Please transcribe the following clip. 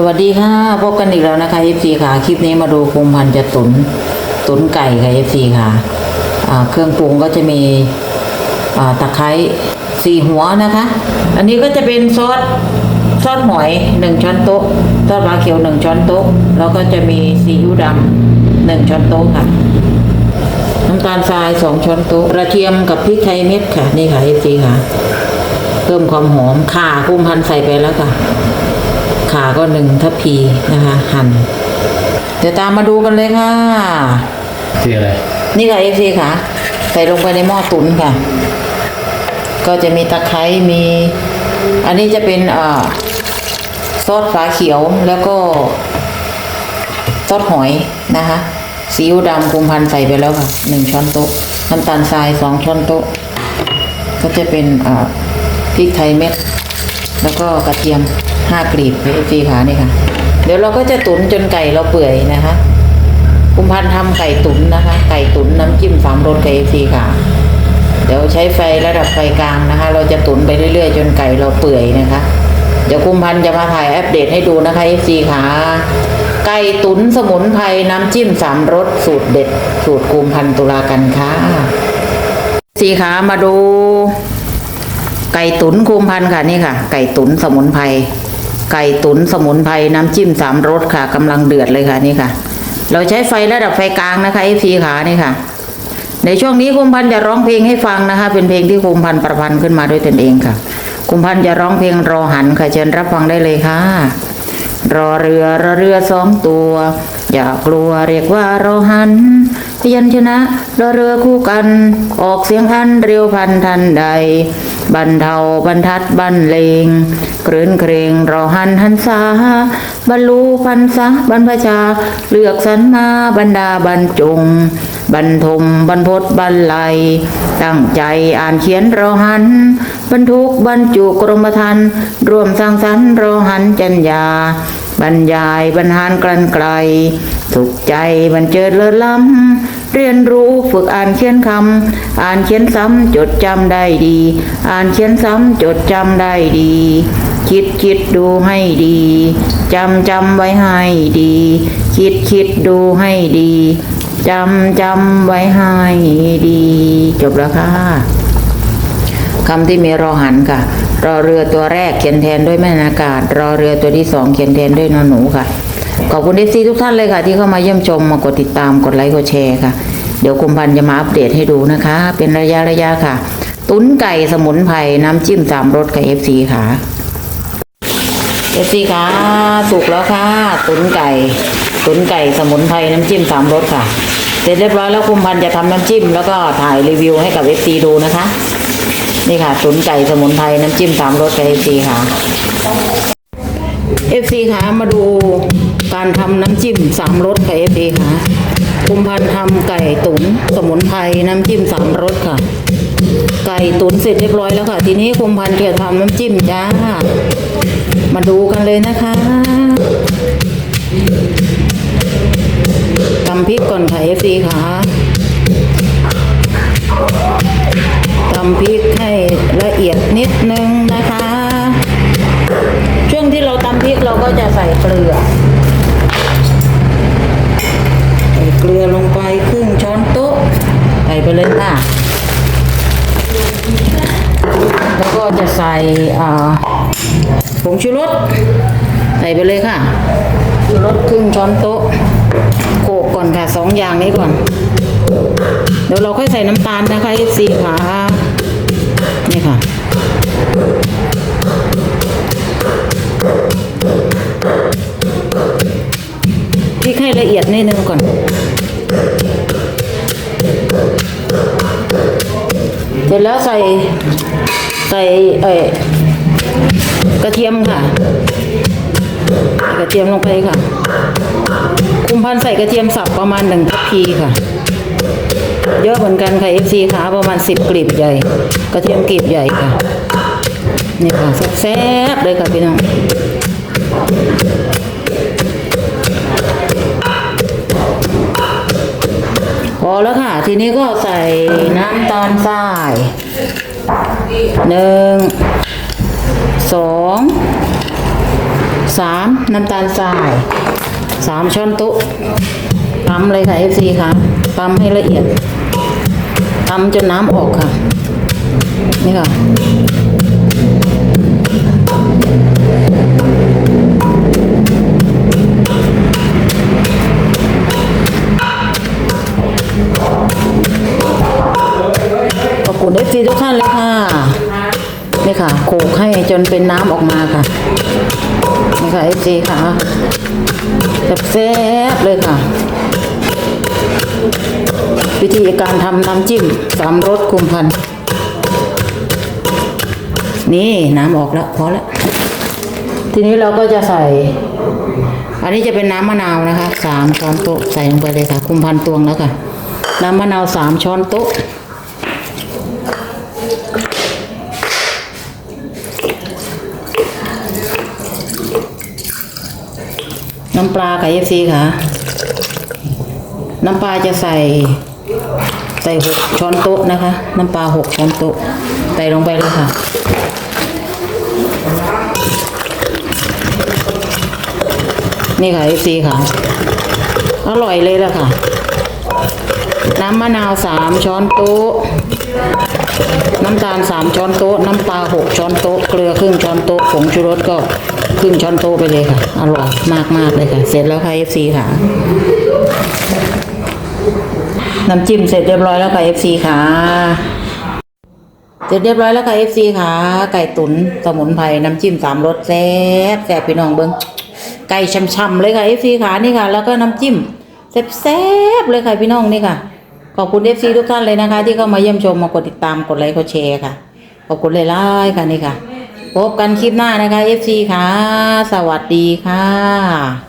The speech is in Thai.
สวัสดีค่ะพบกันอีกแล้วนะคะ FC ค่ะ คลิปนี้มาดูคุมพันจะตุนตุนไก่ค่ะ FC ค่ะอ่าเครื่องปรุงก็จะมีอ่าตะไคร้สี่หัวนะคะ อันนี้ก็จะเป็นซอสซอสหอยหนึ่งช้อนโต๊ะซอสปลาเขียวหนึ่งช้อนโต๊ะแล้วก็จะมีซีอิ๊วดำหนึ่งช้อนโต๊ะค่ะน้ำตาลทรายสองช้อนโต๊ะกระเทียมกับพริกไทยเม็ดค่ะนี่ค่ะ FC ค่ะเพิ่มความหอมข่าคุมพันใส่ไปแล้วค่ะ ขาก็หนึ่งทัพพีนะคะหั่นเดี๋ยวตามมาดูกันเลยค่ะคืออะไรนี่ค่ะเอฟซีค่ะ ใส่ลงไปในหม้อตุ๋นค่ะ ก็จะมีตะไคร้มี อันนี้จะเป็นอ่าซอสฝาเขียวแล้วก็ซอสหอยนะคะซีอิ๊วดำคุมพันธุ์ใส่ไปแล้วค่ะหนึ่งช้อนโต๊ะน้ำตาลทรายสองช้อนโต๊ะ ก็จะเป็นอ่าพริกไทยเม็ด แล้วก็กระเทียม ห้ากลีบฟีขานี่ค่ะ เดี๋ยวเราก็จะตุ๋นจนไก่เราเปื่อยนะคะคุณพันธ์ทำไก่ตุ๋นนะคะ ไก่ตุ๋นน้ำจิ้มสามรสไก่เอฟซีค่ะเดี๋ยวใช้ไฟระดับไฟกลางนะคะ เราจะตุ๋นไปเรื่อยๆ จนไก่เราเปื่อยนะคะ เดี๋ยวคุมพันธ์จะมาถ่ายอัปเดตให้ดูนะคะเอฟซีค่ะไก่ตุ๋นสมุนไพรน้ำจิ้มสามรสสูตรเด็ด สูตรคุมพันธ์ตุลากันค่ะสีขามาดู ไก่ตุ๋นคุมพันธ์ค่ะนี่ค่ะ ไก่ตุ๋นสมุนไพร ไก่ตุ๋นสมุนไพรน้ำจิ้มสามรสค่ะกำลังเดือดเลยค่ะนี่ค่ะ เราใช้ไฟระดับไฟกลางนะคะเอฟซีขานี่ค่ะ ในช่วงนี้คุมพันจะร้องเพลงให้ฟังนะคะ เป็นเพลงที่คุมพันประพันธ์ขึ้นมาด้วยตนเองค่ะ คุมพันจะร้องเพลงรอหันค่ะเชิญรับฟังได้เลยค่ะ รอเรือรอเรือสองตัว อย่ากลัวเรียกว่ารอหัน พยัญชนะรอเรือคู่กัน ออกเสียงอันเร็วพันทันใด บรรเทาบรรทัดบรรเลงครื้นเครงรอหันหันษาบรรลุพันษาบรรพชา เลือกสรรมาบรรดาบรรจงบรรทมบรรพตบรรลัย ตั้งใจอ่านเขียนรอหัน บรรทุกบรรจุกรมธรรม์รวมสร้างสรรค์รอหันจัญญา บรรยายบรรหารกลั่นไกลสุขใจบรรเจิดเลิศล้ำ เรียนรู้ฝึกอ่านเขียนคำ อ่านเขียนซ้ำจดจำได้ดี อ่านเขียนซ้ำจดจำได้ดี คิดคิดดูให้ดีจำจำไว้ให้ดี คิดคิดดูให้ดีจำจำไว้ให้ดี จบแล้วค่ะ คำที่มีรอหันค่ะ รอเรือตัวแรกเขียนแทนด้วยแม่นากาศ รอเรือตัวที่สองเขียนแทนด้วยนอนหนูค่ะ ขอบคุณเอซีทุกท่านเลยค่ะ ที่เข้ามาเยี่ยมชมมากดติดตามกดไลค์กดแชร์ค่ะ เดี๋ยวคุมพันจะมาอัปเดตให้ดูนะคะ เป็นระยะระยะค่ะ ตุ้นไก่สมุนไพรน้ำจิ้มสามรสกับเอฟซีค่ะเอฟซีค่ะสุกแล้วค่ะ ตุ้นไก่ตุ้นไก่สมุนไพรน้ำจิ้มสามรสค่ะ เสร็จเรียบร้อยแล้วคุมพันจะทำน้ำจิ้ม แล้วก็ถ่ายรีวิวให้กับเอฟซีดูนะคะ นี่ค่ะตุ๋นไก่สมุนไพรน้ำจิ้มสามรสกับเอฟซีค่ะเอฟซีค่ะมาดูการทำน้ำจิ้มสามรสกับเอฟซีค่ะคุมพันธ์ทำไก่ตุ๋นสมุนไพรน้ำจิ้มสามรสค่ะ ไก่ตุ๋นเสร็จเรียบร้อยแล้วค่ะ ทีนี้คุมพันธ์จะทำน้ำจิ้มจ้า มาดูกันเลยนะคะตำพริกก่อนค่ะเอฟซีค่ะ เกลือใส่เกลือลงไปครึ่งช้อนโต๊ะใส่ไปเลยค่ะ แล้วก็จะใส่ผงชูรสใส่ไปเลยค่ะชูรสครึ่งช้อนโต๊ะโขกก่อนค่ะสองอย่างนี้ก่อน เดี๋ยวเราค่อยใส่น้ำตาลนะคะเอฟซีค่ะ นึงก่อนเสร็จแล้วใส่ใส่เอ่อกระเทียมค่ะ กระเทียมลงไปค่ะ คุมพันใส่กระเทียมสับประมาณหนึ่งทัพพีค่ะ เยอะเหมือนกันค่ะ FC ขาประมาณสิบกลีบใหญ่ กระเทียมกลีบใหญ่ค่ะ นี่ค่ะแซ่บๆเลยค่ะพี่น้อง อแล้วค่ะ ทีนี้ก็ใส่น้ำตาลทรายหนึ่งสองสามน้ำตาลทรายสามช้อนโต๊ะตำเลยค่ะ FC ค่ะตำให้ละเอียดตำจนน้ำออกค่ะ นี่ค่ะ ค่ะโขลกให้จนเป็นน้ำออกมาค่ะ นี่ค่ะเอฟซีค่ะแซ่บเลยค่ะ วิธีการทำน้ำจิ้มสามรสคุมพัน นี่น้ำออกแล้วพอแล้ว ทีนี้เราก็จะใส่ อันนี้จะเป็นน้ำมะนาวนะคะสามช้อนโต๊ะใส่ลงไปเลยค่ะ คุมพันตวงแล้วค่ะ น้ำมะนาวสามช้อนโต๊ะ น้ำปลาค่ะเอฟซีค่ะ น้ำปลาจะใส่ใส่หกช้อนโต๊ะนะคะ น้ำปลาหกช้อนโต๊ะใส่ลงไปเลยค่ะ นี่ค่ะเอฟซีค่ะ อร่อยเลยละค่ะ น้ำมะนาวสามช้อนโต๊ะ น้ำตาลสามช้อนโต๊ะ น้ำปลาหกช้อนโต๊ะ เกลือครึ่งช้อนโต๊ะ ผงชูรสก็ครึ่งช้อนโต๊ะไปเลยค่ะ อร่อยมากมากเลยค่ะ เสร็จแล้วค่ะ FC ค่ะ น้ำจิ้มเสร็จเรียบร้อยแล้วค่ะ FC ค่ะ เสร็จเรียบร้อยแล้วค่ะ FC ค่ะ ไก่ตุ๋นสมุนไพรน้ำจิ้มสามรสแซ่บแซ่บพี่น้องเบิ้งไก่ช่ำๆเลยค่ะ FC ค่ะนี่ค่ะ แล้วก็น้ำจิ้มแซ่บๆเลยค่ะพี่น้องนี่ค่ะ ขอบคุณเอฟซีทุกท่านเลยนะคะ ที่เข้ามาเยี่ยมชมมากดติดตามกดไลค์กดแชร์ค่ะ ขอบคุณเลยล่ๆค่ะนี่ค่ะ พบกันคลิปหน้านะคะเอฟซีค่ะ สวัสดีค่ะ